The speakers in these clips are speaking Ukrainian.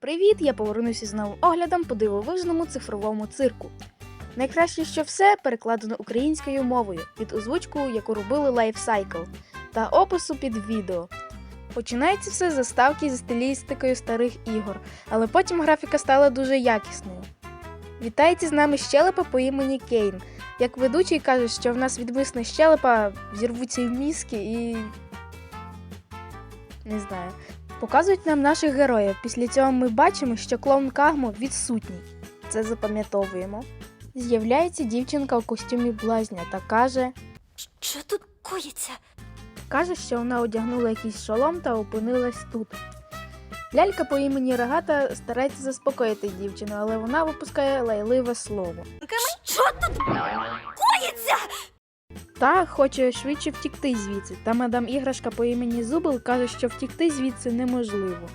Привіт! Я повернуся з новим оглядом по дивовижному цифровому цирку. Найкраще, що все перекладено українською мовою під озвучку, яку робили Lifecycle, та опису під відео. Починається все з заставки зі стилістикою старих ігор, але потім графіка стала дуже якісною. Вітається з нами щелепа по імені Кейн. Як ведучий каже, що в нас відвисне щелепа, зірвуться в мізки і. Не знаю. Показують нам наших героїв. Після цього ми бачимо, що клоун Кагмо відсутній. Це запам'ятовуємо. З'являється дівчинка у костюмі блазня та каже, Що тут коїться? каже, що вона одягнула якийсь шолом та опинилась тут. Лялька по імені Рогата старається заспокоїти дівчину, але вона випускає лайливе слово. Що тут? Та хоче швидше втікти звідси, та мадам іграшка по імені Зубл каже, що втікти звідси неможливо.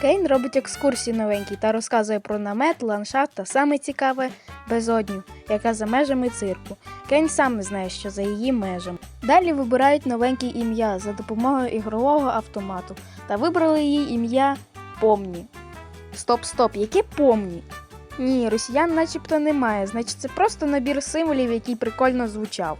Кейн робить екскурсії новенькі та розказує про намет, ландшафт та саме цікаве безодню, яка за межами цирку. Кейн сам не знає, що за її межами. Далі вибирають новеньке ім'я за допомогою ігрового автомату та вибрали її ім'я Помні. Стоп, стоп, яке помні? Ні, росіян начебто немає, значить це просто набір символів, який прикольно звучав.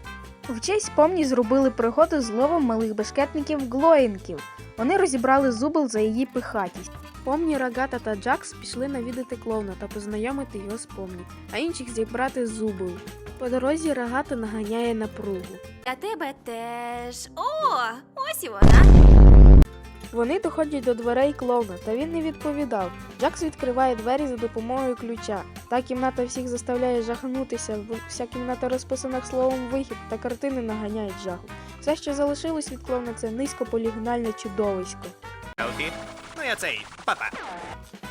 В честь помні зробили пригоду з ловом малих бешкетників глоїнків. Вони розібрали зубл за її пихатість. Помні Рогата та Джакс пішли навідати клоуна та познайомити його з помні, а інших зібрати зубл. По дорозі Рогата наганяє напругу. Для тебе теж. О, ось і вона. Вони доходять до дверей клоуна, та він не відповідав. Джакс відкриває двері за допомогою ключа. Та кімната всіх заставляє жахнутися, бо вся кімната розписана словом вихід та картини наганяють жаху. Все, що залишилось від клоуна, це низькополігональне чудовисько. Окей, Ну я цей, папа.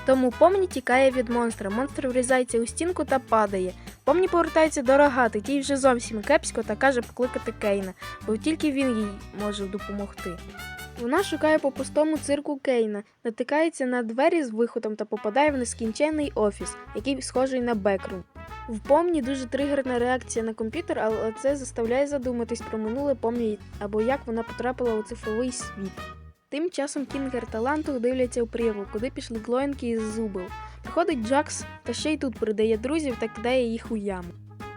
Тому помні тікає від монстра. Монстр врізається у стінку та падає. Помні повертається до рогати, тій вже зовсім кепсько та каже покликати Кейна, бо тільки він їй може допомогти. Вона шукає по пустому цирку Кейна, натикається на двері з виходом та попадає в нескінченний офіс, який схожий на бекрум. В помні дуже тригерна реакція на комп'ютер, але це заставляє задуматись про минуле помні або як вона потрапила у цифровий світ. Тим часом Кінгер та Ланту дивляться у прірву, куди пішли глоїнки із зубил. Приходить Джакс та ще й тут придає друзів та кидає їх у яму.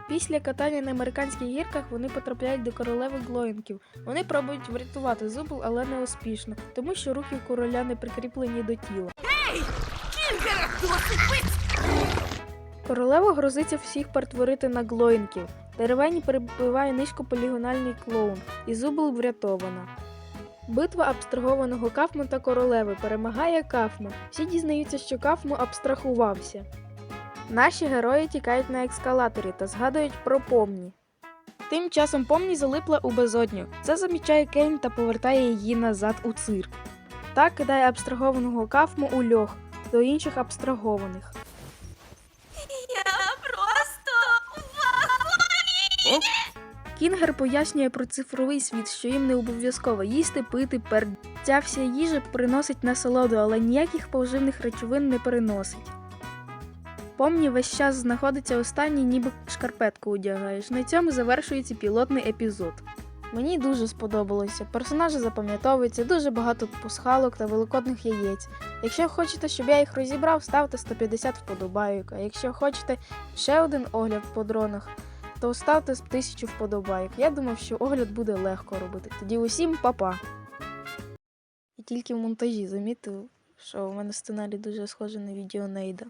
Після катання на американських гірках вони потрапляють до королеви глоїнків. Вони пробують врятувати зубил, але не успішно, тому що рухи короля не прикріплені до тіла. Бить! Королева грозиться всіх перетворити на глоїнків. Деревені перебиває низькополігональний клоун, і зубил врятована. Битва абстрагованого Кафма та королеви перемагає Кафма. Всі дізнаються, що Кафма абстрахувався. Наші герої тікають на ескалаторі та згадують про помні. Тим часом помні залипла у безодню. Це замічає Кейн та повертає її назад у цирк. Та кидає абстрагованого кафму у льох до інших абстрагованих. Кінгер пояснює про цифровий світ, що їм не обов'язково їсти, пити, пер... Ця вся їжа приносить насолоду, але ніяких поживних речовин не переносить. Помні весь час знаходиться останній, ніби шкарпетку одягаєш. На цьому завершується пілотний епізод. Мені дуже сподобалося. Персонажі запам'ятовуються, дуже багато пасхалок та великодних яєць. Якщо хочете, щоб я їх розібрав, ставте 150 вподобайок. А якщо хочете ще один огляд по дронах, то ставте тисячу вподобайок. Я думав, що огляд буде легко робити. Тоді усім па-па. І тільки в монтажі замітив, що у мене сценарій дуже схожий на відео Нейда.